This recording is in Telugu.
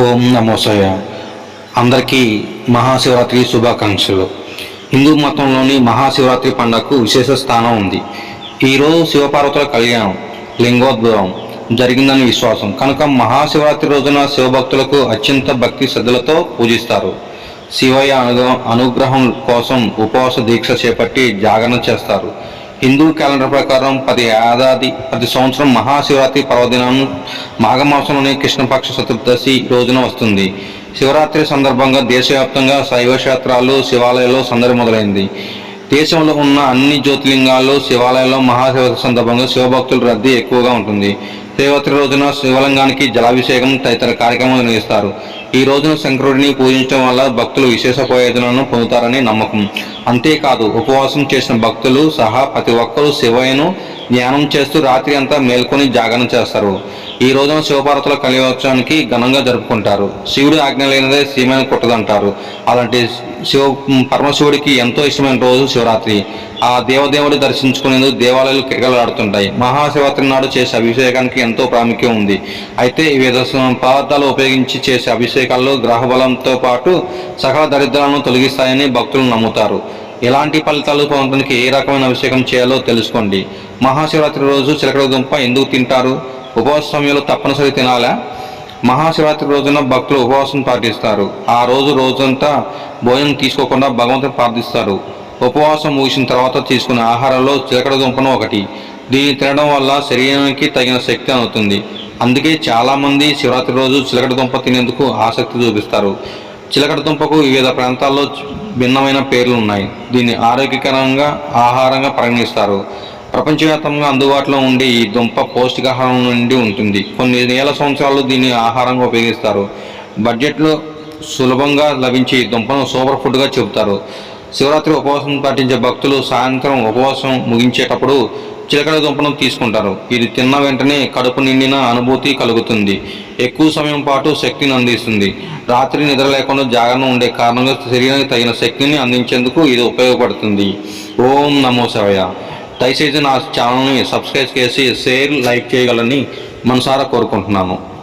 ఓం నమోసయ అందరికీ మహాశివరాత్రి శుభాకాంక్షలు. హిందూ మతంలోని మహాశివరాత్రి పండుగకు విశేష స్థానం ఉంది. ఈరోజు శివపార్వతుల కళ్యాణం లింగోద్భవం జరిగిందని విశ్వాసం. కనుక మహాశివరాత్రి రోజున శివభక్తులకు అత్యంత భక్తి శ్రద్ధలతో పూజిస్తారు. శివయ్య అనుగ్రహం కోసం ఉపవాస దీక్ష చేపట్టి జాగరణ చేస్తారు. హిందూ క్యాలెండర్ ప్రకారం పది ఏడాది ప్రతి సంవత్సరం మహాశివరాత్రి పర్వదినం మాఘమాసంలోని కృష్ణపక్ష చతుర్దశి రోజున వస్తుంది. శివరాత్రి సందర్భంగా దేశవ్యాప్తంగా శైవ క్షేత్రాలు శివాలయాల్లో సందడి మొదలైంది. దేశంలో ఉన్న అన్ని జ్యోతిలింగాల్లో శివాలయాల్లో మహాశివరాత్రి సందర్భంగా శివభక్తుల రద్దీ ఎక్కువగా ఉంటుంది. శివరాత్రి రోజున శివలింగానికి జలాభిషేకం తదితర కార్యక్రమాలు నిర్వహిస్తారు. ఈ రోజున శంకరుడిని పూజించడం వల్ల భక్తులు విశేష ప్రయోజనాలను పొందుతారని నమ్మకం. అంతేకాదు ఉపవాసం చేసిన భక్తులు సహా ప్రతి ఒక్కరూ శివయ్యను ధ్యానం చేస్తూ రాత్రి అంతా మేల్కొని జాగరణ చేస్తారు. ఈ రోజున శివపార్వతుల కలియోత్సవానికి ఘనంగా జరుపుకుంటారు. శివుడు ఆజ్ఞ లేనిదే సీమైన కుట్టదంటారు. అలాంటి శివ పరమశివుడికి ఎంతో ఇష్టమైన రోజు శివరాత్రి. ఆ దేవదేవుడు దర్శించుకునేందుకు దేవాలయాలు కిరకలాడుతుంటాయి మహాశివరాత్రి నాడు చేసే అభిషేకానికి ఎంతో ప్రాముఖ్యం ఉంది. అయితే వివిధ పదార్థాలు ఉపయోగించి చేసే అభిషేకాల్లో గ్రహ బలంతో పాటు సకల దరిద్రాలను తొలగిస్తాయని భక్తులు నమ్ముతారు. ఎలాంటి ఫలితాలు పొందడానికి ఏ రకమైన అభిషేకం చేయాలో తెలుసుకోండి. మహాశివరాత్రి రోజు చిలకడ దుంప ఎందుకు తింటారు? ఉపవాస సమయంలో తప్పనిసరి తినాలా? మహాశివరాత్రి రోజున భక్తులు ఉపవాసం పాటిస్తారు ఆ రోజు రోజంతా భోజనం తీసుకోకుండా భగవంతుని ప్రార్థిస్తారు. ఉపవాసం ముగిసిన తర్వాత తీసుకునే ఆహారంలో చిలకడ దుంపను ఒకటి. దీన్ని తినడం వల్ల శరీరానికి తగిన శక్తి అవుతుంది అందుకే చాలామంది శివరాత్రి రోజు చిలకడ దుంప తినేందుకు ఆసక్తి చూపిస్తారు. చిలకడ దుంపకు వివిధ ప్రాంతాల్లో భిన్నమైన పేర్లు ఉన్నాయి దీన్ని ఆరోగ్యకరంగా ఆహారంగా పరిగణిస్తారు. ప్రపంచవ్యాప్తంగా అందుబాటులో ఉండే ఈ దుంప పౌష్టికాహారం నుండి ఉంటుంది. కొన్ని వేల సంవత్సరాలు దీన్ని ఆహారంగా ఉపయోగిస్తారు. బడ్జెట్లో సులభంగా లభించే ఈ దుంపను సూపర్ ఫుడ్గా చెబుతారు. శివరాత్రి ఉపవాసం పాటించే భక్తులు సాయంత్రం ఉపవాసం ముగించేటప్పుడు చిలకడ దుంపను తీసుకుంటారు. ఇది తిన్న వెంటనే కడుపు నిండిన అనుభూతి కలుగుతుంది. ఎక్కువ సమయం పాటు శక్తిని అందిస్తుంది. రాత్రి నిద్ర లేకుండా జాగరణ ఉండే కారణంగా శరీరానికి తగిన శక్తిని అందించేందుకు ఇది ఉపయోగపడుతుంది. ఓం నమో శివయ. దయచేసి నా ఛానల్ని సబ్స్క్రైబ్ చేసి షేర్ లైక్ చేయగలని మనసారా కోరుకుంటున్నాను.